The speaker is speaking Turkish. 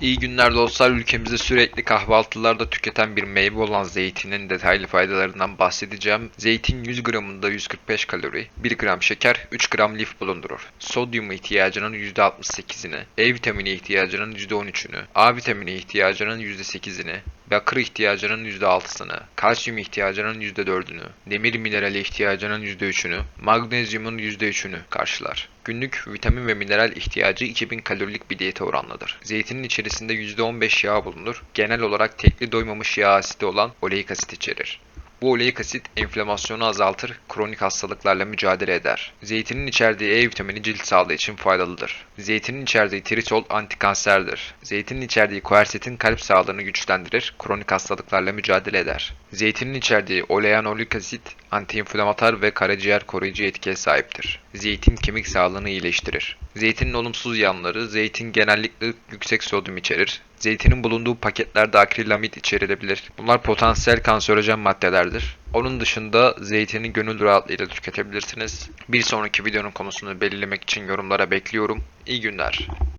İyi günler dostlar. Ülkemizde sürekli kahvaltılarda tüketen bir meyve olan zeytinin detaylı faydalarından bahsedeceğim. Zeytin 100 gramında 145 kalori, 1 gram şeker, 3 gram lif bulundurur. Sodyum ihtiyacının %68'ini, E vitamini ihtiyacının %13'ünü, A vitamini ihtiyacının %8'ini, bakır ihtiyacının %6'sını, kalsiyum ihtiyacının %4'ünü, demir minerali ihtiyacının %3'ünü, magnezyumun %3'ünü karşılar. Günlük vitamin ve mineral ihtiyacı 2000 kalorilik bir diyete oranlıdır. Zeytinin içerisinde %15 yağ bulunur. Genel olarak tekli doymamış yağ asidi olan oleik asit içerir. Bu oleik asit enflamasyonu azaltır, kronik hastalıklarla mücadele eder. Zeytinin içerdiği E vitamini cilt sağlığı için faydalıdır. Zeytinin içerdiği tritol antikanserdir. Zeytinin içerdiği kuersetin kalp sağlığını güçlendirir, kronik hastalıklarla mücadele eder. Zeytinin içerdiği oleanolik asit antiinflamatuar ve karaciğer koruyucu etkiye sahiptir. Zeytin kemik sağlığını iyileştirir. Zeytinin olumsuz yanları, zeytin genellikle yüksek sodyum içerir. Zeytinin bulunduğu paketlerde akrilamid içerilebilir. Bunlar potansiyel kanserojen maddelerdir. Onun dışında zeytini gönül rahatlığıyla tüketebilirsiniz. Bir sonraki videonun konusunu belirlemek için yorumlara bekliyorum. İyi günler.